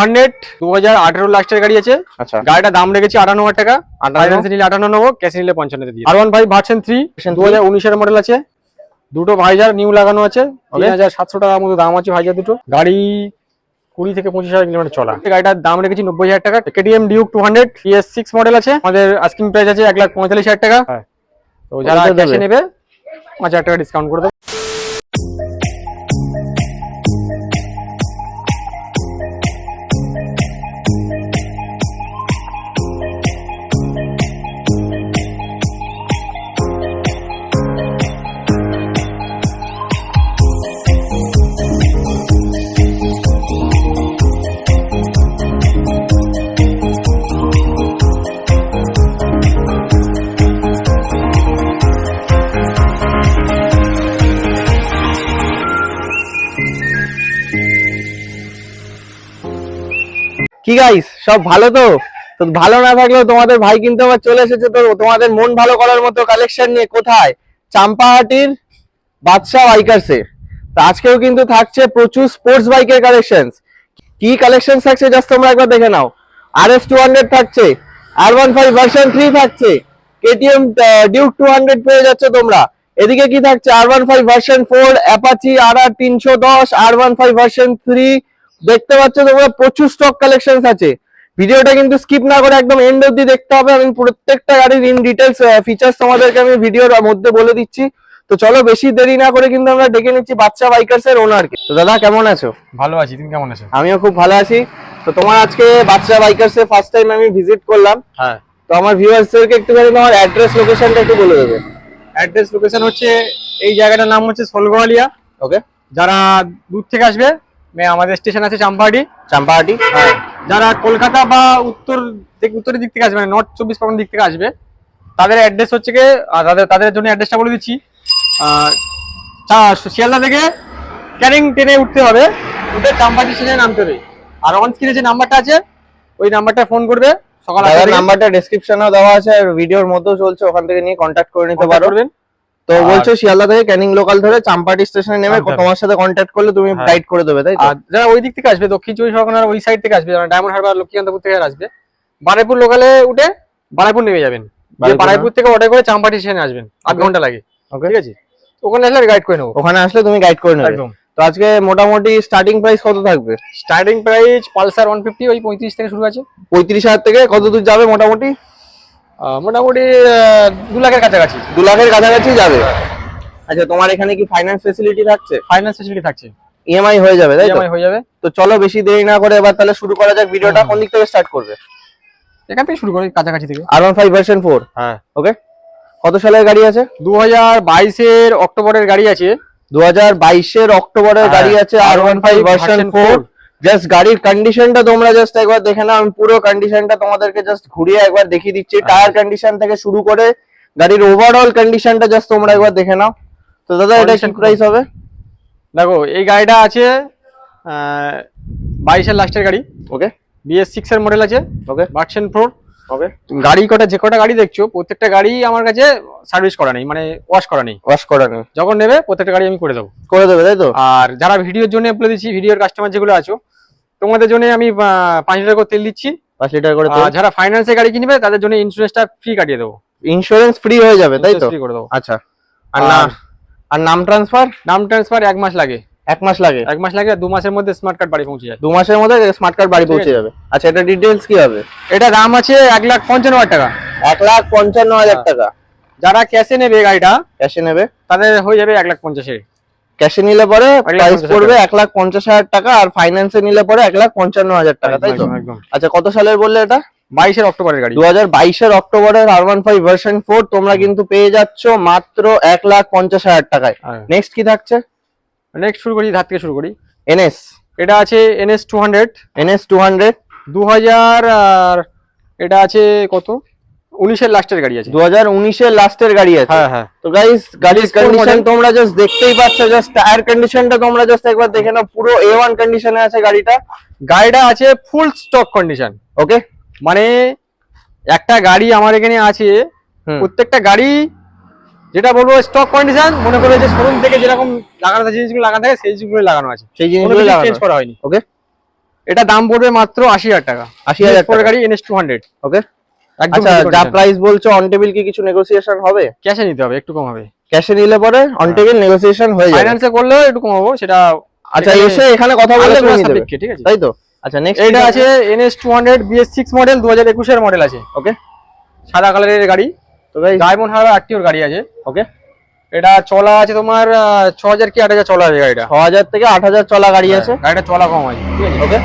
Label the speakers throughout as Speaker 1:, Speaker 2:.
Speaker 1: Hundred দু হাজার আঠেরো লাস্টের গাড়ি আছে।
Speaker 2: আচ্ছা।
Speaker 1: গাড়িটার দাম রেখেছি আটান্ন হাজার টাকা? ফাইন্যান্সে নিলে আটান্ন নেব ক্যাশে নিলে পঞ্চান্ন দিয়ে R one five version three দু হাজার উনিশের মডেল আছে। দুটো ভাইজার নিউ লাগানো আছে। তিন হাজার সাতশো টাকার মতো দাম আছে ভাইজার দুটো। গাড়ি কুড়ি থেকে পঁচিশ হাজার কিলোমিটার চলা। গাড়িটার দাম রেখেছি নব্বই হাজার টাকা। KTM Duke two hundred PS six model আছে। আমাদের আস্কিং প্রাইস আছে এক লাখ পঁয়তাল্লিশ হাজার টাকা। তো যারা ক্যাশে নেবে পাঁচ হাজার টাকা ডিসকাউন্ট করে দেবো।
Speaker 2: গাইস সব ভালো তো? তো ভালো না থাকলেও তোমাদের ভাই কিন্তু আবার চলে এসেছে তো তোমাদের মন ভালো করার মতো কালেকশন নিয়ে কোথায়? চাম্পাহাটির বাদশা বাইকার্সে তো আজকেও কিন্তু থাকছে প্রচুর স্পোর্টস বাইকের কালেকশন কি কালেকশন থাকছে জাস্ট তোমরা একবার দেখে নাও। আর এস টু হান্ড্রেড থাকছে R one five version three থাকছে কেটিএম ডিউক টু হান্ড্রেড পেয়ে যাচ্ছে তোমরা। এদিকে কি থাকছে? R one five version four Apache R R তিনশো দশ R one five version three দেখতে পাচ্ছ তোমরা প্রচুর স্টক কালেকশন আছে। ভিডিওটা কিন্তু স্কিপ না করে একদম এন্ড অব্দি দেখতে হবে। আমি প্রত্যেকটা গাড়ির ইন ডিটেলস ফিচার্স তোমাদেরকে আমি ভিডিওর মধ্যে বলে দিচ্ছি। তো চলো বেশি দেরি না করে কিন্তু আমরা ডেকে নিচ্ছি বাচ্চা বাইকার্স এর ওনারকে তো দাদা কেমন আছো?
Speaker 1: ভালো আছি। তুমি কেমন আছো?
Speaker 2: আমিও খুব ভালো আছি। তো তোমার আজকে বাচ্চা বাইকার্স এর ফার্স্ট টাইম আমি ভিজিট করলাম।
Speaker 1: হ্যাঁ।
Speaker 2: তো আমার ভিউয়ার্সদেরকে একটুখানি তোমার অ্যাড্রেস লোকেশনটা একটু বলে দেবে।
Speaker 1: অ্যাড্রেস লোকেশন হচ্ছে এই জায়গাটার নাম হচ্ছে সোলগোয়ালিয়া
Speaker 2: ওকে
Speaker 1: যারা দূর থেকে আসবে আমাদের স্টেশন আছে চাম্পাহাটি।
Speaker 2: চাম্পাহাটি
Speaker 1: যারা কলকাতা বা উত্তর উত্তরের দিক থেকে আসবে মানে নর্থ চব্বিশ পরগনার দিক থেকে আসবে তাদের অ্যাড্রেস হচ্ছে কি তাদের তাদের জন্য অ্যাড্রেসটা বলে দিচ্ছি। শিয়ালদা থেকে ক্যানিং ট্রেনে উঠতে হবে। উঠে চাম্পাহাটি স্টেশনে নামতে হবে। আর অন স্ক্রিনে যে নাম্বারটা আছে ওই নাম্বারটা ফোন করবে। সকাল
Speaker 2: নাম্বারটা ডেসক্রিপশনেও দেওয়া আছে আর ভিডিওর মধ্যেও চলছে ওখান থেকে নিয়ে কন্ট্যাক্ট করে নিতে
Speaker 1: contact
Speaker 2: পারো।
Speaker 1: করবেন।
Speaker 2: তো বলছো শিয়ালদা থেকে ক্যানিং লোকাল ধরে চাম্পাটি স্টেশনে নেমে তোমার সাথে কন্ট্যাক্ট করলে তুমি
Speaker 1: হ্যাঁ।
Speaker 2: গাইড করে দেবে তাই তো?
Speaker 1: আর যারা ওই দিক থেকে আসবে দক্ষিণ চব্বিশ পরগনার ওই সাইড থেকে আসবে ডায়মন্ড হারবার লক্ষ্মীকান্তপুর থেকে আসবে বারাইপুর লোকালে উঠে বারাইপুর নেমে যাবেন।
Speaker 2: বারুইপুর
Speaker 1: থেকে অর্ডার করে চাম্পাটি স্টেশনে আসবেন আধ ঘণ্টা লাগে ঠিক আছে? ওখানে আসলে গাইড করে নেব।
Speaker 2: ওখানে আসলে তুমি গাইড করে নেবে।
Speaker 1: একদম।
Speaker 2: তো আজকে মোটামুটি স্টার্টিং প্রাইস কত থাকবে?
Speaker 1: Starting price Pulsar one fifty ওই পঁয়ত্রিশ থেকে শুরু আছে।
Speaker 2: পঁয়ত্রিশ হাজার থেকে কত দূর যাবে মোটামুটি?
Speaker 1: মোটামুটি দু লাখের কাছাকাছি।
Speaker 2: দু লাখের কাছাকাছি যাবে? আচ্ছা তোমার এখানে কি ফাইন্যান্স ফেসিলিটি থাকছে?
Speaker 1: ফাইন্যান্স ফেসিলিটি থাকছে।
Speaker 2: ইএমআই হয়ে যাবে তাই তো?
Speaker 1: ইএমআই হয়ে যাবে।
Speaker 2: তো চলো বেশি দেরি না করে এবার তাহলে শুরু করা যাক ভিডিওটা কোন দিক থেকে স্টার্ট করবে?
Speaker 1: এখান থেকে শুরু করি কাছাকাছি থেকে।
Speaker 2: R one five version four
Speaker 1: হ্যাঁ।
Speaker 2: ওকে কত সালের গাড়ি আছে?
Speaker 1: দু হাজার বাইশের অক্টোবরের গাড়ি আছে।
Speaker 2: দু হাজার বাইশের অক্টোবরের
Speaker 1: হ্যাঁ,
Speaker 2: গাড়ি আছে R one five version four. Just গাড়ির কন্ডিশনটা তোমরা জাস্ট একবার দেখে নাও আমি পুরো কন্ডিশনটা তোমাদেরকে জাস্ট ঘুরিয়ে একবার দেখিয়ে দিচ্ছি। টায়ার কন্ডিশন থেকে শুরু করে গাড়ির ওভারঅল কন্ডিশনটা জাস্ট তোমরা একবার দেখে নাও। তো দাদা এটা কি প্রাইস হবে?
Speaker 1: দেখো এই গাড়িটা আছে বাইশের লাস্টের গাড়ি।
Speaker 2: ওকে
Speaker 1: বিএস সিক্স এর মডেল আছে।
Speaker 2: ওকে
Speaker 1: ভার্সন ফোর
Speaker 2: ওকে
Speaker 1: গাড়ি কটা যে কটা গাড়ি দেখছ প্রত্যেকটা গাড়ি আমার কাছে সার্ভিস করা নেই মানে ওয়াশ করা নেই।
Speaker 2: ওয়াশ করা নেই।
Speaker 1: যখন নেবে প্রত্যেকটা গাড়ি আমি করে দেবো।
Speaker 2: করে দেবে তাই তো?
Speaker 1: আর যারা ভিডিওর জন্য বলে দিচ্ছি ভিডিওর কাস্টমার যেগুলো আছো তোমাদের জন্য আমি পাঁচ লিটার করে তেল দিচ্ছি।
Speaker 2: পাঁচ লিটার করে
Speaker 1: যারা ফাইন্যান্সে গাড়ি কিনবে তাদের জন্য ইন্স্যুরেন্সটা ফ্রি কাটিয়ে দেবো।
Speaker 2: ইন্স্যুরেন্স ফ্রি হয়ে যাবে তাই তো?
Speaker 1: ফ্রি করে দেবো।
Speaker 2: আচ্ছা। আর না
Speaker 1: আর-
Speaker 2: নাম ট্রান্সফার
Speaker 1: নাম ট্রান্সফার এক মাস লাগে।
Speaker 2: এক মাস লাগে?
Speaker 1: এক মাস লাগে দু মাসের মধ্যে স্মার্ট কার্ড বাড়ি পৌঁছে যায়
Speaker 2: দু মাসের মধ্যে স্মার্ট কার্ড বাড়ি পৌঁছে যাবে। আচ্ছা এটা ডিটেলস কি হবে?
Speaker 1: এটা দাম আছে এক লাখ পঞ্চান্ন হাজার টাকা।
Speaker 2: এক লাখ পঞ্চান্ন হাজার। টাকা।
Speaker 1: যারা ক্যাশে নেবে গাড়িটা
Speaker 2: ক্যাশে নেবে?
Speaker 1: তাদের হয়ে যাবে এক লাখ পঞ্চাশে
Speaker 2: ক্যাশে নিলে পরে প্রাইস পড়বে এক লাখ পঞ্চাশ হাজার টাকা আর ফাইন্যান্সে নিলে পরে এক লাখ পঞ্চান্ন হাজার টাকা তাই তো? আচ্ছা কত সালের বললে এটা?
Speaker 1: বাইশের অক্টোবরের গাড়ি।
Speaker 2: দু হাজার বাইশের অক্টোবরের R one five version four তোমরা কিন্তু পেয়ে যাচ্ছ মাত্র এক লাখ পঞ্চাশ হাজার টাকায়। নেক্সট কি থাকছে?
Speaker 1: নেক্সট শুরু করি ধার থেকে শুরু করি।
Speaker 2: এনএস
Speaker 1: এটা আছে NS two hundred
Speaker 2: NS two hundred
Speaker 1: দু হাজার আর এটা আছে কত? উনিশের লাস্টের গাড়ি আছে।
Speaker 2: দু হাজার উনিশের লাস্টের গাড়ি আছে।
Speaker 1: হ্যাঁ হ্যাঁ।
Speaker 2: তো গাইস গাড়ির কন্ডিশন তোমরা জাস্ট দেখতেই পাচ্ছ জাস্ট টায়ার কন্ডিশনটা তোমরা জাস্ট একবার দেখে নাও পুরো এ ওয়ান কন্ডিশনে আছে গাড়িটা।
Speaker 1: গাড়িটা আছে ফুল স্টক কন্ডিশন
Speaker 2: ওকে
Speaker 1: মানে একটা গাড়ি আমার এখানে আছে প্রত্যেকটা গাড়ি যেটা বলব স্টক কন্ডিশন মনে করবে যে শোরুম থেকে যেরকম লাগানো থাকে জিনিসগুলো লাগানো থাকে সেই জিনিসগুলো লাগানো আছে।
Speaker 2: সেই জিনিসগুলো
Speaker 1: চেঞ্জ করা হয়নি।
Speaker 2: ওকে
Speaker 1: এটা দাম পড়বে মাত্র আশি হাজার টাকা। আশি
Speaker 2: হাজার
Speaker 1: গাড়ি এনএস টু হান্ড্রেড
Speaker 2: ওকে আচ্ছা যা প্রাইস বলছো অন টেবিল কি কিছু নেগোসিয়েশন হবে?
Speaker 1: ক্যাশে নিতে হবে একটু কম হবে
Speaker 2: ক্যাশে নিলে পরে অন টেবিল নেগোসিয়েশন হয়ে যাবে।
Speaker 1: ফাইন্যান্সে করলেও একটু কমাবো সেটা
Speaker 2: আচ্ছা এসে এখানে কথা বলে করে নিতে
Speaker 1: ঠিক আছে?
Speaker 2: তাই তো? আচ্ছা নেক্সট
Speaker 1: এইটা আছে হান্ড্রেড বিএস সিক্স মডেল দু হাজার একুশের মডেল আছে
Speaker 2: ওকে
Speaker 1: সাদা কালারের গাড়ি
Speaker 2: তো গাইস
Speaker 1: ডায়মন্ড হারবার আটটিওর গাড়ি আছে
Speaker 2: ওকে
Speaker 1: এটা চলা আছে তোমার ছ হাজার কি আট হাজার চলা আছে গাড়িটা?
Speaker 2: ছ হাজার থেকে আট হাজার চলা গাড়ি আছে।
Speaker 1: গাড়িটা চলা কম আছে ঠিক আছে?
Speaker 2: ওকে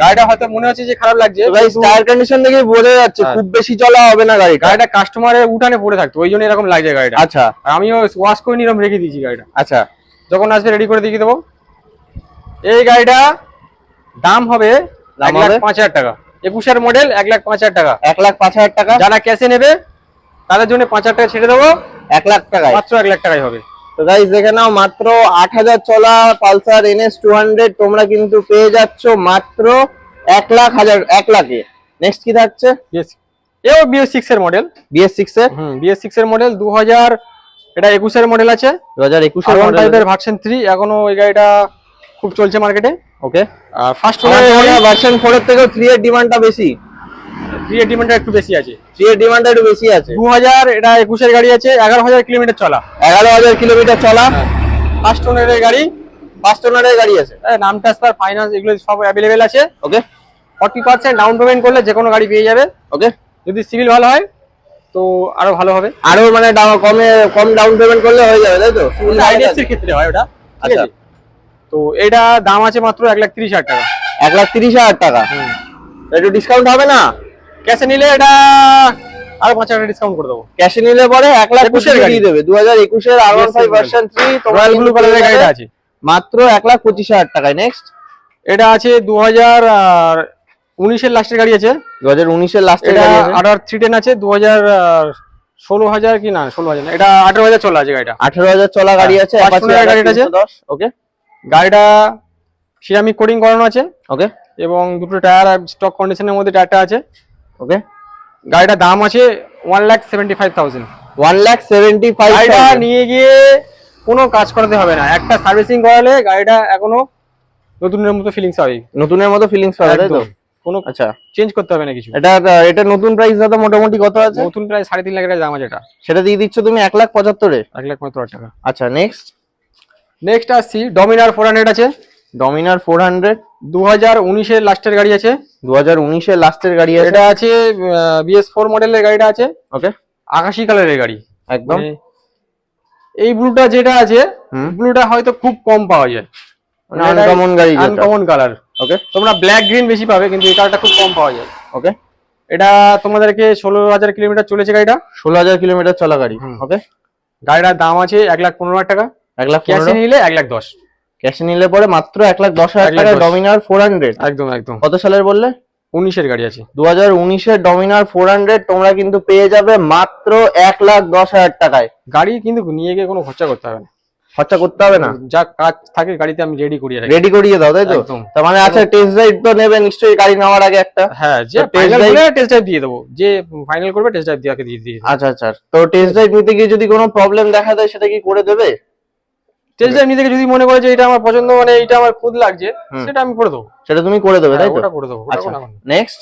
Speaker 1: গাড়িটা হয়তো মনে হচ্ছে যে খারাপ লাগছে কিন্তু
Speaker 2: টায়ার কন্ডিশন দেখে বোঝা যাচ্ছে
Speaker 1: হ্যাঁ।
Speaker 2: খুব বেশি চলা হবে না গাড়িটা।
Speaker 1: গাড়িটা কাস্টমারের উঠানে পড়ে থাকতো ওই জন্য এরকম লাগছে গাড়িটা।
Speaker 2: আচ্ছা।
Speaker 1: আর আমিও ওয়াশ করে নিলাম রেখে দিয়েছি গাড়িটা।
Speaker 2: আচ্ছা।
Speaker 1: যখন আসবে রেডি করে দিয়ে দেবো। এই গাড়িটা দাম হবে এক লাখ পাঁচ হাজার টাকা। একুশের মডেল এক লাখ পাঁচ হাজার টাকা।
Speaker 2: এক লাখ পাঁচ হাজার টাকা?
Speaker 1: যারা ক্যাশে নেবে তাদের জন্য পাঁচ হাজার টাকা ছেড়ে দেবো।
Speaker 2: এক লাখ টাকা
Speaker 1: মাত্র এক লাখ টাকাই হবে।
Speaker 2: তো গাইস দেখে নাও মাত্র আট হাজার চলা পালসার এনএস টু হান্ড্রেড তোমরা কিন্তু পেয়ে যাচ্ছ মাত্র এক লাখ হাজার এক লাখে। নেক্সট কি থাকছে?
Speaker 1: এও বিএস সিক্স এর মডেল
Speaker 2: বিএস সিক্স এর?
Speaker 1: হুম বিএস সিক্স এর মডেল দু হাজার এটা একুশের মডেল আছে।
Speaker 2: দু হাজার একুশের
Speaker 1: আর
Speaker 2: মডেল
Speaker 1: টাইপের ভার্সন থ্রি এখনও ওই গাড়িটা খুব চলছে মার্কেটে
Speaker 2: ওকে
Speaker 1: ফার্স্ট
Speaker 2: ভার্সন ফোর এর থেকেও থ্রি এর ডিমান্ডটা বেশি।
Speaker 1: থ্রি এর ডিমান্ডটা একটু বেশি আছে।
Speaker 2: থ্রি এর ডিমান্ডটা একটু বেশি আছে।
Speaker 1: দু হাজার এটা একুশের গাড়ি আছে এগারো হাজার কিলোমিটার চলা।
Speaker 2: এগারো হাজার কিলোমিটার চলা।
Speaker 1: ফার্স্ট ওনারের গাড়ি
Speaker 2: ফার্স্ট ওনারের গাড়ি আছে।
Speaker 1: নাম ট্রান্সফার ফাইন্যান্স এগুলো সব অ্যাভেলেবেল আছে।
Speaker 2: Okay
Speaker 1: forty percent down payment করলে যে কোনো গাড়ি পেয়ে যাবে।
Speaker 2: ওকে
Speaker 1: যদি সিভিল ভালো হয় তো আরও ভালো হবে।
Speaker 2: আরও মানে ডাউ- কমে কম ডাউন পেমেন্ট করলে হয়ে যাবে তাই তো?
Speaker 1: আইডিএফসির ক্ষেত্রে হয় ওটা। ঠিক
Speaker 2: আচ্ছা।
Speaker 1: আছে? তো এটা দাম আছে মাত্র এক লাখ তিরিশ হাজার টাকা।
Speaker 2: এক লাখ তিরিশ হাজার টাকা। একটু ডিসকাউন্ট হবে না?
Speaker 1: ক্যাশে নিলে এটা আরও পাঁচ হাজার ডিসকাউন্ট করে দেবো।
Speaker 2: ক্যাশে নিলে পরে এক লাখ
Speaker 1: একুশের গাড়ি।
Speaker 2: দেবে দু হাজার একুশের R one five version three
Speaker 1: royal blue কালারের গাড়িটা আছে।
Speaker 2: মাত্র এক লাখ পঁচিশ হাজার টাকায়। নেক্সট
Speaker 1: এটা আছে দু হাজার উনিশের লাস্টের গাড়ি আছে।
Speaker 2: দু হাজার উনিশের লাস্টের গাড়ি আছে।
Speaker 1: আঠার থ্রি টেন আছে দু হাজার ষোলো হাজার কি না ষোলো হাজার এটা আঠারো হাজার চলা আছে গাড়িটা।
Speaker 2: আঠারো হাজার চলা গাড়ি আছে
Speaker 1: গাড়িটা আছে।
Speaker 2: দশ। ওকে
Speaker 1: গাড়িটা সিরামিক কোডিং করানো আছে।
Speaker 2: ওকে
Speaker 1: এবং দুটো টায়ার স্টক কন্ডিশনের মধ্যে টায়ারটা আছে।
Speaker 2: ওকে
Speaker 1: গাড়িটার দাম আছে one lakh seventy five thousand
Speaker 2: one lakh seventy five
Speaker 1: গাড়িটা নিয়ে গিয়ে কোনো কাজ করাতে হবে না। একটা সার্ভিসিং করালে গাড়িটা এখনও নতুনের মতো ফিলিংস হবে।
Speaker 2: নতুনের মতো ফিলিংস পাবে তাই তো?
Speaker 1: কোনো
Speaker 2: আচ্ছা।
Speaker 1: চেঞ্জ করতে হবে না কিছু।
Speaker 2: এটা এটা নতুন প্রাইস দাদা মোটামুটি কত আছে?
Speaker 1: নতুন প্রায় সাড়ে তিন লাখ টাকা দাম আছে এটা।
Speaker 2: সেটা দিয়ে দিচ্ছ তুমি এক লাখ পঁচাত্তরে?
Speaker 1: এক লাখ পঁয়ত্রিশ টাকা।
Speaker 2: আচ্ছা নেক্সট
Speaker 1: নেক্সট আসছি ডমিনার ফোর হান্ড্রেড আছে।
Speaker 2: ডমিনার ফোর হান্ড্রেড
Speaker 1: দু হাজার উনিশের লাস্টের গাড়ি আছে।
Speaker 2: দু হাজার উনিশের লাস্টের গাড়ি আছে?
Speaker 1: এটা আছে বিএস ফোর মডেলের গাড়িটা আছে।
Speaker 2: ওকে।
Speaker 1: আকাশি কালারের গাড়ি।
Speaker 2: একদম।
Speaker 1: মানে এই ব্লুটা যেটা আছে ব্লুটা হয়তো খুব কম পাওয়া যায়।
Speaker 2: আনকমন গাড়ি
Speaker 1: আনকমন কালার
Speaker 2: ওকে।
Speaker 1: তোমরা ব্ল্যাক গ্রিন বেশি পাবে কিন্তু এই কালারটা খুব কম পাওয়া যায়।
Speaker 2: ওকে।
Speaker 1: এটা তোমাদেরকে ষোলো হাজার কিলোমিটার চলেছে গাড়িটা।
Speaker 2: ষোলো হাজার কিলোমিটার চলা গাড়ি। ওকে।
Speaker 1: গাড়িটার দাম আছে এক লাখ পনেরো হাজার টাকা।
Speaker 2: এক লাখ
Speaker 1: ক্যাশে নিলে এক লাখ দশ।
Speaker 2: ক্যাশে নিলে পরে মাত্র এক লাখ দশ হাজার টাকা ডমিনার ফোর হান্ড্রেড
Speaker 1: একদম একদম।
Speaker 2: কত সালের বললে?
Speaker 1: উনিশের গাড়ি আছে।
Speaker 2: দু হাজার উনিশের ডমিনার ফোর হান্ড্রেড তোমরা কিন্তু পেয়ে যাবে মাত্র এক লাখ দশ হাজার টাকায়।
Speaker 1: গাড়ি কিন্তু নিয়ে গিয়ে কোনো খরচা করতে হবে না।
Speaker 2: খরচা করতে হবে না?
Speaker 1: যা কাজ থাকে গাড়িতে আমি রেডি করিয়ে রাখি।
Speaker 2: রেডি করিয়ে দাও তাই তো? তার মানে আচ্ছা টেস্ট ড্রাইভ তো নেবে নিশ্চয়ই গাড়ি নেওয়ার আগে একটা।
Speaker 1: হ্যাঁ যে ফাইনাল করবে টেস্ট ড্রাইভ দিয়ে দেবো। যে ফাইনাল করবে টেস্ট ড্রাইভ দিয়ে দিয়ে
Speaker 2: আচ্ছা আচ্ছা। তো টেস্ট ড্রাইভ নিতে গিয়ে যদি কোনো প্রবলেম দেখা দেয় সেটা কি করে দেবে?
Speaker 1: টেস্ট ড্রাইভ নিতে যদি মনে করে যে এটা আমার পছন্দ মানে এটা আমার খুদ লাগছে সেটা আমি করে দেবো।
Speaker 2: সেটা তুমি করে দেবে তাই
Speaker 1: হ্যাঁ,
Speaker 2: তো
Speaker 1: ওটা করে দেবো।
Speaker 2: আচ্ছা। Next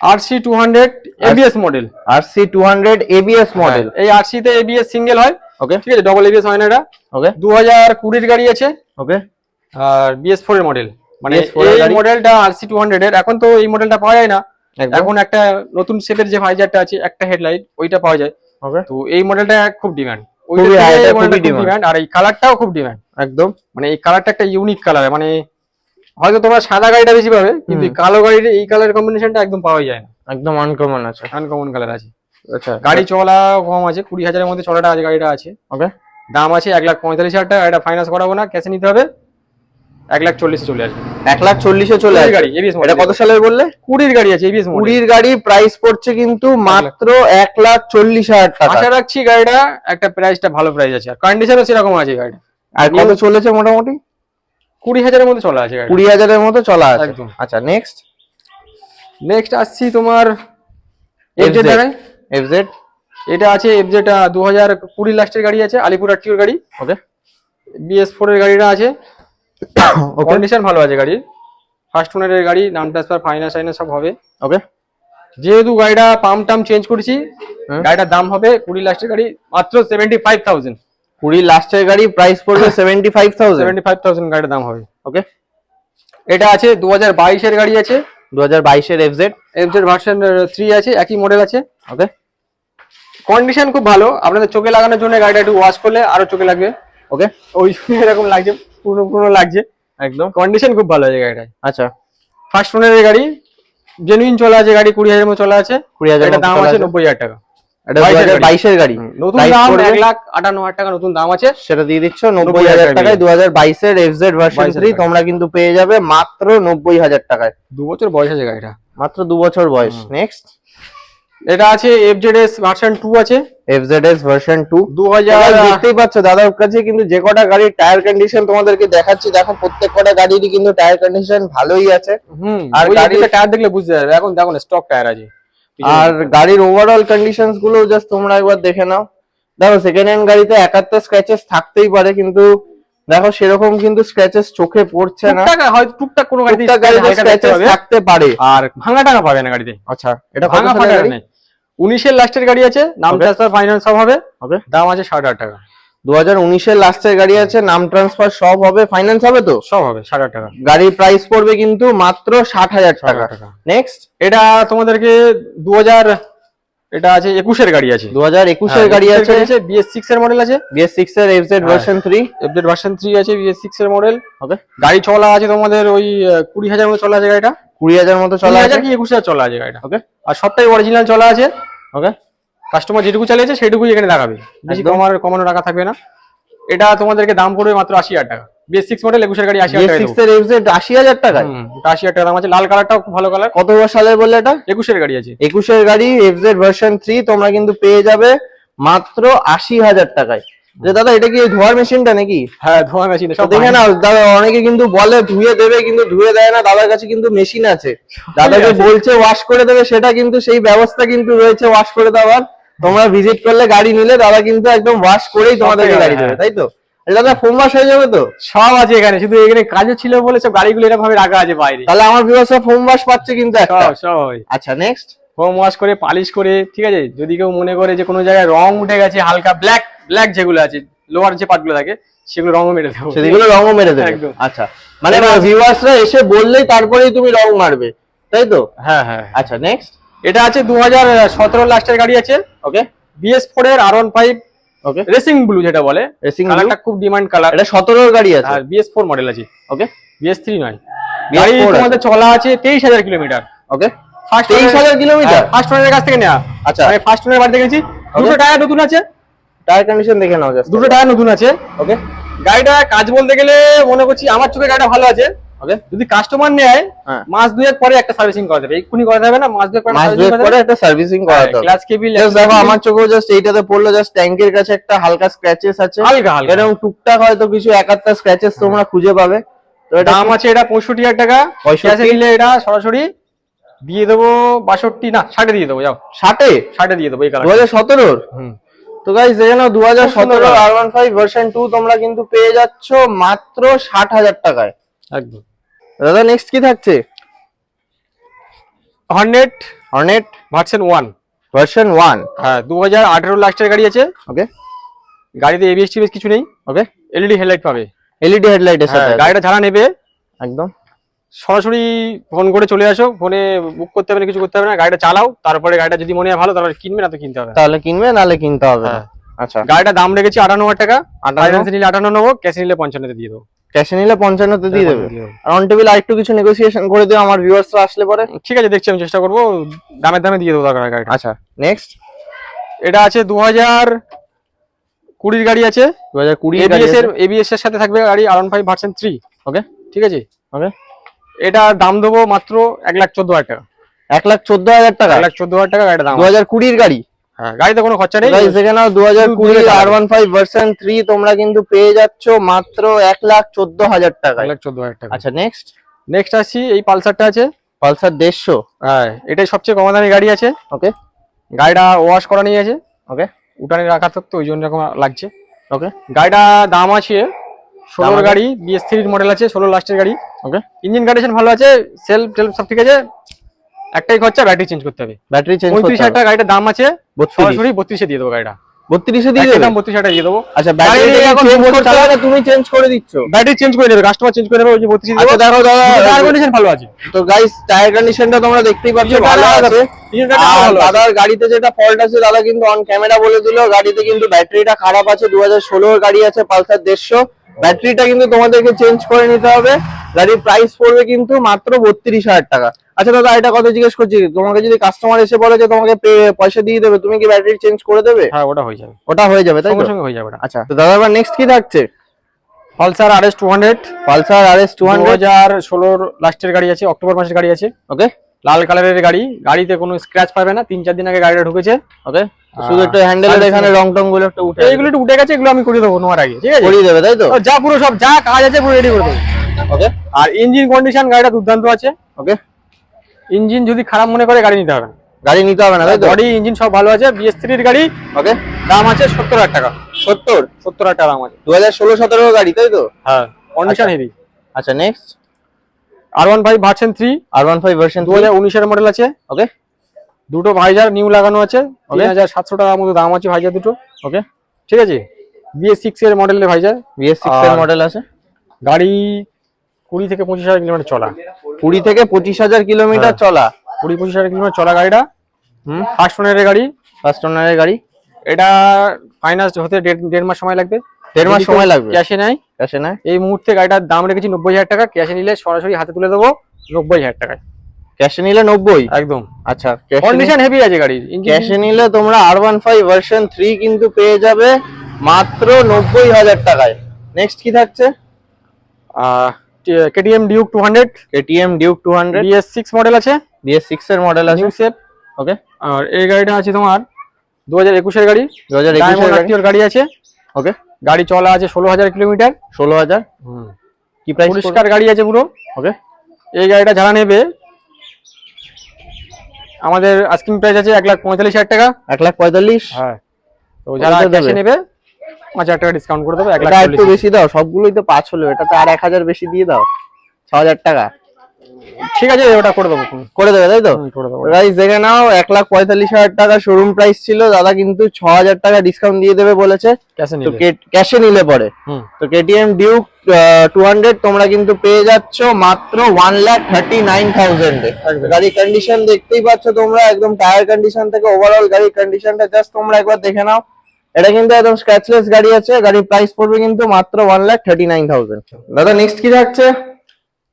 Speaker 1: RC two hundred ABS model
Speaker 2: R C two hundred ABS model
Speaker 1: এই আরসি তে এবিএস সিঙ্গেল হয়।
Speaker 2: ওকে
Speaker 1: ঠিক আছে ডবল এবিএস হয় না এটা।
Speaker 2: ওকে
Speaker 1: দু হাজার কুড়ির গাড়ি আছে।
Speaker 2: ওকে
Speaker 1: আর বিএস ফোর এর মডেল মানে
Speaker 2: BS4 এর
Speaker 1: এই? মডেলটা আরসি টু হান্ড্রেড এর। এখন তো এই মডেলটা পাওয়া যায় না। এখন একটা নতুন সেটের যে ভাইজারটা আছে একটা হেডলাইট ওইটা পাওয়া যায়। তো এই মডেলটা খুব ডিমান্ড ডিমান্ড আর এই কালারটাও খুব ডিমান্ড
Speaker 2: একদম।
Speaker 1: মানে এই কালারটা একটা ইউনিক কালার মানে হয়তো তোমরা সাদা গাড়িটা বেশি পাবে কিন্তু কালো গাড়ির এই কালার কম্বিনেশনটা একদম পাওয়া যায় না।
Speaker 2: একদম আনকমন আছে।
Speaker 1: আনকমন কালার আছে।
Speaker 2: আচ্ছা।
Speaker 1: গাড়ি চলা কম আছে কুড়ি হাজারের মধ্যে চলাটা আছে গাড়িটা আছে।
Speaker 2: ওকে
Speaker 1: দাম আছে এক লাখ পঁয়তাল্লিশ হাজার টাকা এটা ফাইন্যান্স করাবো না ক্যাশে নিতে হবে। এক লাখ চল্লিশে চলে আসবে।
Speaker 2: এক লাখ চল্লিশে চলে আসবে।
Speaker 1: গাড়ি এবিএস
Speaker 2: এটা কত সালের বললে?
Speaker 1: কুড়ির গাড়ি আছে এবিএস
Speaker 2: কুড়ির গাড়ি প্রাইস পড়ছে কিন্তু মাত্র এক লাখ চল্লিশ হাজার টাকা।
Speaker 1: আশা রাখছি গাড়িটা একটা প্রাইসটা ভালো প্রাইস আছে। আর কন্ডিশনও সেরকম আছে গাড়িটা।
Speaker 2: আর কত চলেছে মোটামুটি?
Speaker 1: কুড়ি হাজারের মধ্যে চলা আছে
Speaker 2: কুড়ি হাজারের মতো চলা আছে।
Speaker 1: একদম।
Speaker 2: আচ্ছা নেক্সট
Speaker 1: নেক্সট আসছি তোমার এফজেড
Speaker 2: এফজেড
Speaker 1: এটা আছে এফজেড দু হাজার কুড়ি লাস্টের গাড়ি আছে আলিপুর আটটিওর গাড়ি।
Speaker 2: ওকে
Speaker 1: বিএস ফোর এর গাড়িটা আছে। কন্ডিশন ভালো আছে গাড়ির। ফার্স্ট ওনারের গাড়ি নাম ট্রান্সফার ফাইন্যান্স ফাইন্যান্স সব হবে।
Speaker 2: ওকে
Speaker 1: যেহেতু গাড়িটা পাম্প টাম চেঞ্জ করেছি
Speaker 2: হুম।
Speaker 1: গাড়িটার দাম হবে কুড়ি লাস্টের গাড়ি মাত্র সেভেন্টি ফাইভ থাউজেন্ড
Speaker 2: কুড়ি লাস্টের গাড়ি প্রাইস পড়বে seventy five thousand
Speaker 1: seventy five thousand গাড়ির দাম হবে।
Speaker 2: ওকে
Speaker 1: এটা আছে দু হাজার বাইশের গাড়ি আছে।
Speaker 2: দু হাজার বাইশের এফজেড
Speaker 1: এফজেড ভার্সন থ্রি আছে একই মডেল আছে।
Speaker 2: ওকে
Speaker 1: কন্ডিশন খুব ভালো আপনাদের চোখে লাগানোর জন্য গাড়িটা একটু ওয়াশ করলে আরও চোখে লাগবে।
Speaker 2: ওকে
Speaker 1: ওই এরকম লাগছে। পুরো পুরো লাগছে।
Speaker 2: একদম।
Speaker 1: কন্ডিশন খুব ভালো আছে গাড়িটায়
Speaker 2: আচ্ছা।
Speaker 1: ফার্স্ট ওনারের গাড়ি জেনুইন চলা আছে গাড়ি কুড়ি হাজার মতো চলা আছে।
Speaker 2: কুড়ি হাজার
Speaker 1: দাম আছে। নব্বই হাজার টাকা। বাইশের গাড়ি। নতুন দাম এক লাখ আটান্ন হাজার টাকা নতুন দাম আছে।
Speaker 2: সেটা দিয়ে দিচ্ছ নব্বই হাজার টাকায়। দু হাজার বাইশের এফজেড ভার্সন
Speaker 1: 22,000
Speaker 2: থ্রি তোমরা কিন্তু পেয়ে যাবে মাত্র নব্বই হাজার টাকায়।
Speaker 1: দু বছর বয়স আছে গাড়িটা।
Speaker 2: মাত্র দু বছর বয়স। নেক্সট
Speaker 1: এটা আছে এফজেড এস ভার্সন টু আছে।
Speaker 2: এফজেড এস ভার্সন টু
Speaker 1: দু হাজার
Speaker 2: দেখতেই পাচ্ছ দাদার কাছে কিন্তু যে কটা গাড়ির টায়ার কন্ডিশন তোমাদেরকে দেখাচ্ছি দেখো প্রত্যেক কটা গাড়িরই কিন্তু টায়ার কন্ডিশন ভালোই আছে। আর গাড়ির-
Speaker 1: টায়ার দেখলে বুঝতে পারবে। এখন দেখো স্টক টায়ার আছে।
Speaker 2: আর গাড়ির ওভারঅল কন্ডিশনসগুলো জাস্ট তোমরা একবার দেখে নাও। দেখো সেকেন্ড হ্যান্ড গাড়িতে একাত্তর স্ক্র্যাচেস থাকতেই পারে কিন্তু দেখো সেরকম কিন্তু স্ক্র্যাচেস চোখে পড়ছে না।
Speaker 1: হয়তো টুকটাক কোনো গাড়িতে
Speaker 2: গাড়িতে স্ক্র্যাচেস থাকতে পারে।
Speaker 1: আর ভাঙা টাঙা পাবে না গাড়িতে।
Speaker 2: আচ্ছা এটা
Speaker 1: ভাঙা ফাটা নেই। উনিশের লাস্টের গাড়ি আছে নাম ট্রান্সফার ফাইন্যান্স সব হবে।
Speaker 2: ওকে
Speaker 1: দাম আছে ষাট হাজার টাকা।
Speaker 2: দু হাজার উনিশের লাস্টের গাড়ি আছে নাম ট্রান্সফার সব হবে ফাইন্যান্স হবে তো?
Speaker 1: সব হবে ষাট হাজার টাকা।
Speaker 2: গাড়ির প্রাইস পড়বে কিন্তু মাত্র ষাট হাজার টাকা। নেক্সট
Speaker 1: এটা তোমাদেরকে দু হাজার এটা আছে একুশের গাড়ি আছে।
Speaker 2: দু হাজার একুশের গাড়ি আছে
Speaker 1: বিএস সিক্স এর মডেল আছে।
Speaker 2: বিএস সিক্স এর F
Speaker 1: Z
Speaker 2: version three
Speaker 1: F Z version three আছে বিএস সিক্স এর মডেল
Speaker 2: হবে।
Speaker 1: গাড়ি চলা আছে তোমাদের ওই কুড়ি হাজার মতো চলা আছে গাড়িটা।
Speaker 2: কুড়ি হাজার মতো
Speaker 1: চলা
Speaker 2: আছে।
Speaker 1: কি একুশ হাজার চলা আছে গাড়িটা
Speaker 2: ওকে
Speaker 1: আর সবটাই অরিজিনাল চলা আছে
Speaker 2: ওকে
Speaker 1: কাস্টমার যেটুকু চালিয়েছে সেটুকুই এখানে দেখাবে বেশি কমার কমানো টাকা থাকবে না। এটা তোমাদেরকে দাম পড়বে মাত্র আশি হাজার টাকা। বিএস সিক্স মডেল একুশের গাড়ি আশি হাজার টাকা
Speaker 2: আশি হাজার টাকায়?
Speaker 1: আশি হাজার টাকা দাম আছে। লাল কালারটাও খুব ভালো কালার
Speaker 2: কত সালের বললে এটা?
Speaker 1: একুশের গাড়ি আছে।
Speaker 2: একুশের গাড়ি এফজেড ভার্সন থ্রি তোমরা কিন্তু পেয়ে যাবে মাত্র আশি হাজার টাকায়। যে দাদা এটা কি ধোয়ার মেশিনটা নাকি?
Speaker 1: হ্যাঁ ধোয়া মেশিন
Speaker 2: তো দেখে না দাদা অনেকে কিন্তু বলে ধুয়ে দেবে কিন্তু ধুয়ে দেয় না দাদার কাছে কিন্তু মেশিন আছে। দাদাকে বলছে ওয়াশ করে দেবে সেটা কিন্তু সেই ব্যবস্থা কিন্তু রয়েছে ওয়াশ করে দেওয়ার। তোমরা ভিজিট করলে গাড়ি নিলে দাদা কিন্তু একদম ওয়াশ করেই তোমাদেরকে গাড়ি
Speaker 1: হ্যাঁ।
Speaker 2: দেবে তাই তো? দাদা ফোন ওয়াশ হয়ে যাবে তো?
Speaker 1: সব আছে এখানে শুধু এখানে কাজও ছিল বলে সব গাড়িগুলো এরকম ভাবে রাখা আছে বাইরে।
Speaker 2: তাহলে আমার ভিউয়ার্সরা ফোন ওয়াশ পাচ্ছে কিন্তু একটা।
Speaker 1: সব সব
Speaker 2: আচ্ছা নেক্সট
Speaker 1: হোম ওয়াশ করে পালিশ করে ঠিক আছে? যদি কেউ মনে করে যে কোনো জায়গায় রং উঠে গেছে হালকা ব্ল্যাক ব্ল্যাক যেগুলো আছে লোয়ার যে পার্টগুলো থাকে সেগুলো রঙও মেরে দেবো।
Speaker 2: সেদিকগুলো রঙও মেরে দেবে।
Speaker 1: একদম।
Speaker 2: আচ্ছা। মানে ভিউয়ার্সরা এসে বললেই তারপরেই তুমি রং মারবে তাই তো?
Speaker 1: হ্যাঁ হ্যাঁ
Speaker 2: আচ্ছা নেক্সট
Speaker 1: এটা আছে দু হাজার সতেরো লাস্টের গাড়ি আছে
Speaker 2: ওকে
Speaker 1: বিএস ফোর এর R one five
Speaker 2: okay
Speaker 1: racing blue যেটা বলে
Speaker 2: রেসিং
Speaker 1: কালারটা খুব ডিমান্ড কালার
Speaker 2: এটা সতেরোর গাড়ি আছে।
Speaker 1: আর বিএস ফোর মডেল আছে।
Speaker 2: ওকে
Speaker 1: বিএস থ্রি নয়। গাড়ি তোমাদের চলা আছে তেইশ হাজার কিলোমিটার।
Speaker 2: ওকে
Speaker 1: ফার্স্ট
Speaker 2: তেইশ হাজার কিলোমিটার?
Speaker 1: ফার্স্ট ওনারের কাছ থেকে নেওয়া
Speaker 2: আচ্ছা।
Speaker 1: ফার্স্ট ওনারের বাড়ি দেখেছি। দুটো টায়ার নতুন আছে।
Speaker 2: টায়ার কন্ডিশন দেখে নাও জাস্ট
Speaker 1: দুটো টায়ার নতুন আছে।
Speaker 2: ওকে
Speaker 1: গাড়িটা কাজ বলতে গেলে মনে করছি আমার চোখে গাড়িটা ভালো আছে।
Speaker 2: ওকে
Speaker 1: যদি কাস্টমার নেয়
Speaker 2: হ্যাঁ।
Speaker 1: মাস দুয়েক পরে একটা সার্ভিসিং করা যাবে এক্ষুনি করা যাবে না মাস দুয়েক পরে
Speaker 2: মাস দুয়েক পরে একটা সার্ভিসিং করাতে হবে।
Speaker 1: ক্লাস কেবিল
Speaker 2: জাস্ট দেখো আমার চোখেও জাস্ট এইটাতে পড়ল জাস্ট ট্যাঙ্কের কাছে একটা হালকা স্ক্র্যাচেস আছে।
Speaker 1: হালকা হালকা।
Speaker 2: এরকম টুকটাক হয়তো কিছু একাত্তর স্ক্র্যাচেস তোমরা খুঁজে পাবে। তো এটা
Speaker 1: দাম আছে এটা পঁয়ষট্টি হাজার টাকা।
Speaker 2: 65
Speaker 1: ক্যাশে নিলে এটা সরাসরি দিয়ে দেবো বাষট্টি না ষাটে দিয়ে দেবো যাও।
Speaker 2: ষাটে?
Speaker 1: ষাটে দিয়ে দেবো এই
Speaker 2: দু
Speaker 1: কালার
Speaker 2: হাজার সতেরোর?
Speaker 1: হুম।
Speaker 2: তো গাইজ দেখে নাও দু হাজার সতেরো R one five version two তোমরা কিন্তু পেয়ে যাচ্ছ মাত্র ষাট হাজার টাকায়।
Speaker 1: একদম।
Speaker 2: দাদা নেক্সট কি থাকছে?
Speaker 1: Hundred
Speaker 2: Hornet
Speaker 1: version one
Speaker 2: version one
Speaker 1: হ্যাঁ দু হাজার আঠেরো লাস্টের গাড়ি আছে।
Speaker 2: ওকে
Speaker 1: গাড়িতে এবিএস টিভিএস কিছু নেই।
Speaker 2: ওকে
Speaker 1: এলইডি হেডলাইট পাবে।
Speaker 2: এলইডি হেডলাইটের
Speaker 1: হ্যাঁ,
Speaker 2: আছে।
Speaker 1: গাড়িটা যারা নেবে।
Speaker 2: একদম।
Speaker 1: সরাসরি ফোন করে চলে আসো ফোনে বুক করতে হবে না কিছু করতে হবে না গাড়িটা চালাও তারপরে গাড়িটা যদি মনে হয় ভালো তারপরে কিনবে না তো কিনতে হবে।
Speaker 2: তাহলে কিনবে নাহলে কিনতে হবে
Speaker 1: হ্যাঁ।
Speaker 2: আচ্ছা।
Speaker 1: গাড়িটা দাম রেখেছি আটান্ন হাজার টাকা? ফাইন্যান্সে নিলে আটান্ন নেব ক্যাশে নিলে পঞ্চান্নতে দিয়ে দেবো।
Speaker 2: ক্যাশে নিলে পঞ্চান্নতে দিয়ে দেবে।
Speaker 1: দিয়ে দেবো।
Speaker 2: আর অন টেবিল আরেকটু কিছু নেগোসিয়েশন করে দিও আমার ভিউয়ার্সরা আসলে পরে।
Speaker 1: ঠিক আছে দেখছি আমি চেষ্টা করব দামের দামে দিয়ে দেবো দরকার গাড়িটা।
Speaker 2: আচ্ছা নেক্সট
Speaker 1: এটা আছে দু হাজার কুড়ির গাড়ি আছে।
Speaker 2: দু হাজার কুড়ি
Speaker 1: এবিএস এর এবিএস এর সাথে থাকবে গাড়ি R one five version three
Speaker 2: okay
Speaker 1: ঠিক আছে?
Speaker 2: ওকে
Speaker 1: এটা দাম দেবো মাত্র এক লাখ চোদ্দ হাজার টাকা।
Speaker 2: এক লাখ চোদ্দ হাজার টাকা?
Speaker 1: এক লাখ চোদ্দ হাজার টাকা গাড়িটা দাম
Speaker 2: দু হাজার কুড়ির গাড়ি?
Speaker 1: হ্যাঁ গাড়িতে কোনো খরচা নেই।
Speaker 2: নাও দু হাজার কুড়ি R one five version three তোমরা কিন্তু পেয়ে যাচ্ছ মাত্র এক লাখ চোদ্দ হাজার
Speaker 1: টাকা
Speaker 2: এক
Speaker 1: লাখ চোদ্দ হাজার টাকা।
Speaker 2: আচ্ছা নেক্সট
Speaker 1: নেক্সট আসছি এই পালসারটা আছে।
Speaker 2: পালসার দেড়শো।
Speaker 1: হ্যাঁ এটাই সবচেয়ে কম দামি গাড়ি আছে।
Speaker 2: ওকে
Speaker 1: গাড়িটা ওয়াশ করা নিয়ে আছে।
Speaker 2: ওকে
Speaker 1: উঠানে রাখা থাকতো ওই জন্য এরকম লাগছে।
Speaker 2: ওকে
Speaker 1: গাড়িটা দাম আছে ষোলোর
Speaker 2: আমাদের-
Speaker 1: গাড়ি বিএস থ্রির মডেল আছে ষোলো লাস্টের গাড়ি।
Speaker 2: ওকে
Speaker 1: ইঞ্জিন কন্ডিশন ভালো আছে সেলফ টেলফ সব ঠিক আছে একটাই খরচা ব্যাটারি চেঞ্জ করতে হবে।
Speaker 2: ব্যাটারি চেঞ্জ
Speaker 1: পঁয়ত্রিশ হাজার টাকা গাড়িটার দাম আছে সরাসরি বত্রিশে দিয়ে দেবো গাড়িটা।
Speaker 2: বত্রিশে দিয়ে দেবে?
Speaker 1: দাম বত্রিশ হাজার দিয়ে দেবো।
Speaker 2: আচ্ছা ব্যাটারি তুমি চেঞ্জ করে দিচ্ছ।
Speaker 1: ব্যাটারি চেঞ্জ করে নেবে কাস্টমার চেঞ্জ করে নেবে ওই যে বত্রিশ
Speaker 2: আচ্ছা দেখো দাদা
Speaker 1: টায়ার কন্ডিশন ভালো আছে।
Speaker 2: তো গাইস টায়ার কন্ডিশনটা তোমরা দেখতেই পাচ্ছ ভালো আছে। দাদার গাড়িতে যেটা ফল্ট আছে দাদা কিন্তু অন ক্যামেরা বলে দিল গাড়িতে কিন্তু ব্যাটারিটা খারাপ আছে দু হাজার গাড়ি আছে পালসার দেড়শো। ব্যাটারিটা কিন্তু তোমাদেরকে চেঞ্জ করে নিতে হবে। গাড়ির প্রাইস পড়বে কিন্তু মাত্র বত্রিশ হাজার টাকা। আচ্ছা দাদা এটা কথা জিজ্ঞেস করছি তোমাকে যদি কাস্টমার এসে বলে যে তোমাকে পয়সা দিয়ে দেবে তুমি কি ব্যাটারি চেঞ্জ করে দেবে?
Speaker 1: হ্যাঁ ওটা হয়ে যাবে।
Speaker 2: ওটা হয়ে যাবে তাই
Speaker 1: সঙ্গে হয়ে যাবে
Speaker 2: আচ্ছা তো দাদা এবার নেক্সট কি থাকছে?
Speaker 1: Pulsar R S two hundred
Speaker 2: Pulsar R S two hundred
Speaker 1: হাজার ষোলোর লাস্টের গাড়ি আছে অক্টোবর মাসের গাড়ি আছে।
Speaker 2: ওকে
Speaker 1: লাল কালারের গাড়ি গাড়িতে কোনো স্ক্র্যাচ পাবে না তিন চার দিন আগে গাড়িটা ঢুকেছে
Speaker 2: ওকে শুধু একটু হ্যান্ডেলের এখানে রং টংগুলো একটু উঠে
Speaker 1: এইগুলো একটু উঠে গেছে এগুলো আমি করে দেবো নোয়ার আগে ঠিক আছে?
Speaker 2: করিয়ে দেবে তাই তো?
Speaker 1: তো যা পুরো সব যা কাজ আছে পুরো রেডি করে দেবো।
Speaker 2: ওকে
Speaker 1: আর ইঞ্জিন কন্ডিশন গাড়িটা দুর্দান্ত আছে
Speaker 2: ওকে
Speaker 1: ইঞ্জিন যদি খারাপ মনে করে গাড়ি নিতে হবে না।
Speaker 2: গাড়ি নিতে হবে না তাই তো?
Speaker 1: বডি ইঞ্জিন সব ভালো আছে বিএস থ্রির গাড়ি
Speaker 2: ওকে
Speaker 1: দাম আছে সত্তর হাজার টাকা।
Speaker 2: সত্তর?
Speaker 1: সত্তর হাজার টাকা দাম আছে।
Speaker 2: দু হাজার ষোলো সতেরো গাড়ি তাই তো?
Speaker 1: হ্যাঁ কন্ডিশন হেভি
Speaker 2: আচ্ছা next
Speaker 1: R one five version three
Speaker 2: R one five version
Speaker 1: দু হাজার উনিশের মডেল আছে
Speaker 2: ওকে
Speaker 1: দুটো ভাইজার নিউ লাগানো আছে তিন হাজার সাতশো টাকার মতো দাম আছে ভাইজার দুটো।
Speaker 2: ওকে
Speaker 1: ঠিক আছে? বিএস সিক্স এর মডেলের ভাইজার
Speaker 2: বিএস সিক্স এর মডেল আছে?
Speaker 1: গাড়ি কুড়ি থেকে পঁচিশ হাজার কিলোমিটার চলা।
Speaker 2: কুড়ি থেকে পঁচিশ হাজার কিলোমিটার
Speaker 1: হ্যাঁ।
Speaker 2: চলা?
Speaker 1: কুড়ি পঁচিশ হাজার কিলোমিটার চলা গাড়িটা।
Speaker 2: হুম।
Speaker 1: ফার্স্ট ওনারের গাড়ি।
Speaker 2: ফার্স্ট ওনারের গাড়ি?
Speaker 1: এটা ফাইন্যান্স হতে দেড় দেড় মাস সময় লাগবে।
Speaker 2: দেড় মাস সময় লাগবে।
Speaker 1: ক্যাশে নেয়
Speaker 2: ক্যাশে নেয়
Speaker 1: এই মুহূর্তে গাড়িটার দাম রেখেছি নব্বই হাজার টাকা। ক্যাশে নিলে সরাসরি হাতে তুলে দেবো নব্বই হাজার টাকায়।
Speaker 2: ক্যাশে নিলে নব্বই?
Speaker 1: একদম।
Speaker 2: আচ্ছা
Speaker 1: কন্ডিশন হেভি আছে গাড়ির।
Speaker 2: ক্যাশে নিলে তোমরা R one five version three কিন্তু পেয়ে যাবে মাত্র নব্বই হাজার টাকায়। নেক্সট কি থাকছে?
Speaker 1: KTM Duke two hundred
Speaker 2: KTM Duke two hundred
Speaker 1: BS six model আছে।
Speaker 2: বিএস সিক্স এর মডেল আছে।
Speaker 1: সেপ
Speaker 2: ওকে
Speaker 1: আর এই গাড়িটা আছে তোমার দু হাজার একুশের গাড়ি।
Speaker 2: দু হাজার একুশের গাড়ি।
Speaker 1: আছে।
Speaker 2: ওকে
Speaker 1: গাড়ি চলা আছে ষোলো হাজার কিলোমিটার
Speaker 2: ষোলো হাজার। কি প্রাইস
Speaker 1: পরিষ্কার গাড়ি আছে পুরো?
Speaker 2: ওকে
Speaker 1: এই গাড়িটা যারা নেবে আমাদের আস্কিং প্রাইস আছে এক লাখ পঁয়তাল্লিশ হাজার টাকা।
Speaker 2: এক লাখ পঁয়তাল্লিশ?
Speaker 1: হ্যাঁ। তো যারা ক্যাশে নেবে পাঁচ হাজার টাকা ডিসকাউন্ট করে দেবো এক লাখ
Speaker 2: একটু বেশি দাও সবগুলোই তো পাঁচ হলো এটা তো আর এক হাজার বেশি দিয়ে দাও ছ হাজার টাকা।
Speaker 1: ঠিক আছে ওটা করে দেবো
Speaker 2: করে দেবে তাই তো?
Speaker 1: করে
Speaker 2: দেখে নাও এক লাখ পঁয়তাল্লিশ হাজার টাকা শোরুম প্রাইস ছিল দাদা কিন্তু ছ হাজার টাকা ডিসকাউন্ট দিয়ে দেবে বলেছে।
Speaker 1: ক্যাশে
Speaker 2: তো
Speaker 1: নিলে।
Speaker 2: ক্যাশে নিলে পরে। তো কেটিএম ডিউক টু হান্ড্রেড তোমরা কিন্তু পেয়ে যাচ্ছ মাত্র ওয়ান লাখ থার্টি নাইন থাউজেন্ডে। গাড়ির কন্ডিশন দেখতেই পাচ্ছ তোমরা একদম টায়ার কন্ডিশন থেকে ওভারঅল গাড়ির কন্ডিশনটা জাস্ট তোমরা একবার দেখে নাও। এটা কিন্তু একদম স্ক্র্যাচলেস গাড়ি আছে গাড়ির প্রাইস পড়বে কিন্তু মাত্র one lakh thirty nine thousand দাদা নেক্সট কি থাকছে?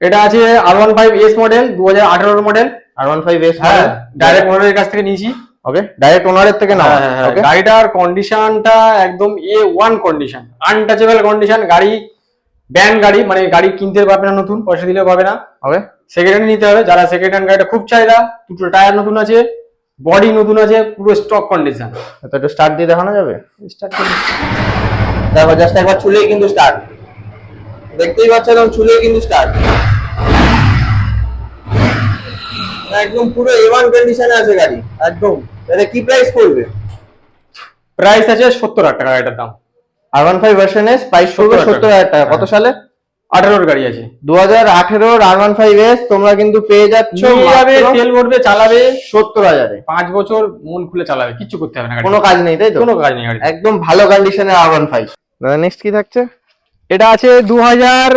Speaker 1: এটা আছে R one five S model দু হাজার আঠারোর model
Speaker 2: R one five S
Speaker 1: হ্যাঁ ডাইরেক্ট ওনারের কাছ থেকে নিয়েছি।
Speaker 2: ওকে ডাইরেক্ট ওনারের থেকে না
Speaker 1: হ্যাঁ, হ্যাঁ, হ্যাঁ। গাড়িটার কন্ডিশনটা একদম A one condition untouchable condition গাড়ি ব্যান গাড়ি মানে গাড়ি কিনতে পারবে না নতুন পয়সা দিলেও পাবে না।
Speaker 2: ওকে
Speaker 1: সেকেন্ড হ্যান্ড নিতে হবে যারা সেকেন্ড হ্যান্ড গাড়িটা খুব চাহিদা দুটো টায়ার নতুন আছে বডি নতুন আছে পুরো স্টক কন্ডিশন
Speaker 2: তো একটু স্টার্ট দিয়ে দেখানো যাবে? স্টার্ট দেখো জাস্ট একবার ছুলেই কিন্তু স্টার্ট দেখতেই পাচ্ছ একদম ছুলেই কিন্তু স্টার্ট একদম পুরো এ ওয়ান কন্ডিশনে আছে গাড়ি একদম। এটা কি প্রাইস পড়বে?
Speaker 1: প্রাইস আছে সত্তর হাজার টাকা গাড়িটার দাম।
Speaker 2: R one five version S price পড়বে
Speaker 1: 70,000
Speaker 2: সত্তর হাজার টাকা। কত সালে?
Speaker 1: আঠারোর গাড়ি আছে।
Speaker 2: দু হাজার আঠেরোর আর ওয়ান ফাইভ এস তোমরা কিন্তু পেয়ে যাচ্ছ
Speaker 1: যাবে তেল ভরবে চালাবে।
Speaker 2: সত্তর হাজারে।
Speaker 1: পাঁচ বছর মন খুলে চালাবে কিচ্ছু করতে হবে না
Speaker 2: কোনো কাজ নেই তাই তো?
Speaker 1: কোনো কাজ নেই
Speaker 2: একদম ভালো কন্ডিশনে আর ওয়ান ফাইভ নেক্সট কি থাকছে?
Speaker 1: এটা আছে দু হাজার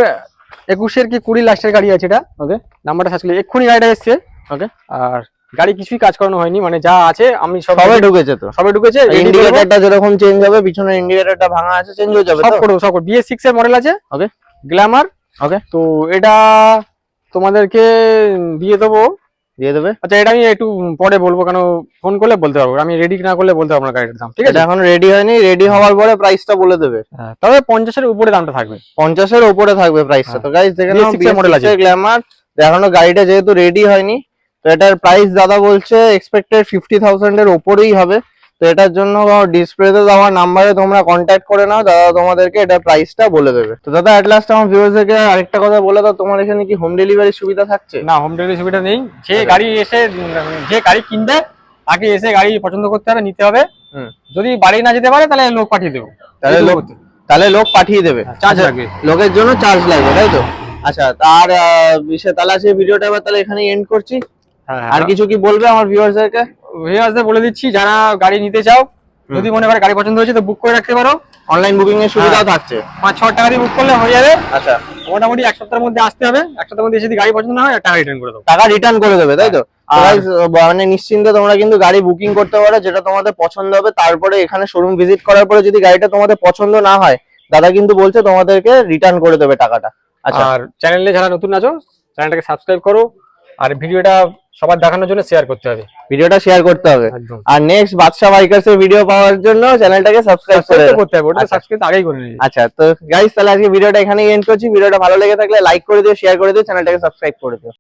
Speaker 1: একুশের কি কুড়ি লাস্টের গাড়ি আছে এটা?
Speaker 2: ওকে
Speaker 1: নাম্বারটা সার্চ করলে এক্ষুনি গাড়িটা এসছে।
Speaker 2: ওকে
Speaker 1: আর গাড়ি কিছুই কাজ করানো হয়নি মানে যা আছে আমি সব
Speaker 2: সবাই ঢুকেছে তো।
Speaker 1: সবাই ঢুকেছে।
Speaker 2: ইন্ডিকেটরটা যেরকম চেঞ্জ হবে পিছনের ইন্ডিকেটরটা ভাঙা আছে চেঞ্জ হয়ে যাবে
Speaker 1: সব করব সব করব। বিএস সিক্স এর মডেল আছে
Speaker 2: ওকে
Speaker 1: গ্ল্যামার
Speaker 2: ওকে
Speaker 1: তো এটা তোমাদেরকে দিয়ে দেবো।
Speaker 2: দিয়ে দেবে?
Speaker 1: আচ্ছা এটা আমি একটু পরে বলব কেন ফোন করলে বলতে পারব। আমি রেডি না করলে বলতে পারব না গাড়িটার দাম ঠিক আছে?
Speaker 2: এখন রেডি হয়নি রেডি হওয়ার পরে প্রাইসটা বলে দেবে।
Speaker 1: হ্যাঁ, তবে পঞ্চাশের উপরে দামটা থাকবে।
Speaker 2: পঞ্চাশের উপরে থাকবে প্রাইসটা
Speaker 1: হ্যাঁ।
Speaker 2: তো গাইস দেখে নাও
Speaker 1: BS6 এর আছে।
Speaker 2: গ্ল্যামার এখনও গাড়িটা যেহেতু রেডি হয়নি তো এটার প্রাইস দাদা বলছে এক্সপেক্টেড ফিফটি থাউজেন্ড এর উপরেই হবে। তো এটার জন্য ডিসপ্লেতে দেওয়া নাম্বারে তোমরা কন্ট্যাক্ট করে নাও দাদা তোমাদেরকে এটার প্রাইসটা বলে দেবে। তো দাদা এট লাস্ট আমার ভিউয়ার্সদেরকে আরেকটা কথা বলে দাও তোমার এখানে কি হোম ডেলিভারি সুবিধা থাকছে?
Speaker 1: না হোম ডেলিভারি সুবিধা নেই। যে
Speaker 2: আচ্ছা।
Speaker 1: গাড়ি এসে যে গাড়ি কিনবে তাকে এসে গাড়ি পছন্দ করতে হবে নিতে হবে। যদি বাড়ি না যেতে পারে তাহলে লোক পাঠিয়ে দেবো।
Speaker 2: তাহলে লোক তাহলে লোক পাঠিয়ে দেবে।
Speaker 1: চার্জ
Speaker 2: আচ্ছা,
Speaker 1: লাগবে।
Speaker 2: লোকের জন্য চার্জ লাগবে তাই তো? আচ্ছা তার বিষয়ে তাহলে আজকে ভিডিওটা এবার তাহলে এখানেই এন্ড করছি।
Speaker 1: হ্যাঁ
Speaker 2: আর কিছু কি বলবে আমার ভিউয়ার্সদেরকে
Speaker 1: ভিউয়ার্সদের বলে দিচ্ছি যারা গাড়ি নিতে চাও যদি মনে করে গাড়ি পছন্দ হয়েছে তো বুক করে রাখতে পারো।
Speaker 2: অনলাইন বুকিং এর সুবিধাও
Speaker 1: হ্যাঁ।
Speaker 2: থাকছে।
Speaker 1: পাঁচ ছ টাকা দিয়ে বুক করলে হয়ে যাবে।
Speaker 2: আচ্ছা।
Speaker 1: মোটামুটি এক সপ্তাহের মধ্যে আসতে হবে। এক সপ্তাহের মধ্যে যদি গাড়ি পছন্দ না হয় টাকা রিটার্ন করে দেবো।
Speaker 2: টাকা রিটার্ন করে দেবে তাই তো?
Speaker 1: আর-
Speaker 2: মানে নিশ্চিন্তে তোমরা কিন্তু গাড়ি বুকিং করতে পারো যেটা তোমাদের পছন্দ হবে। তারপরে এখানে শোরুম ভিজিট করার পরে যদি গাড়িটা তোমাদের পছন্দ না হয় দাদা কিন্তু বলছে তোমাদেরকে রিটার্ন করে দেবে টাকাটা। আচ্ছা।
Speaker 1: আর চ্যানেলে যারা নতুন আছো চ্যানেলটাকে সাবস্ক্রাইব করো। আর ভিডিওটা সবার দেখানোর জন্য শেয়ার করতে হবে।
Speaker 2: ভিডিওটা শেয়ার করতে হবে। আর নেক্সট বাদশা বাইকার্স এর ভিডিও পাওয়ার জন্য চ্যানেলটাকে সাবস্ক্রাইব করে
Speaker 1: সাবস্ক্রাইব করতে হবে ওটা
Speaker 2: আচ্ছা।
Speaker 1: সাবস্ক্রাইব আগেই করে নিন
Speaker 2: আচ্ছা তো গাইস তাহলে আজকে ভিডিওটা এখানেই এন্ড করছি। ভিডিওটা ভালো লেগে থাকলে লাইক করে দিও শেয়ার করে দিও চ্যানেলটাকে সাবস্ক্রাইব করে দিও।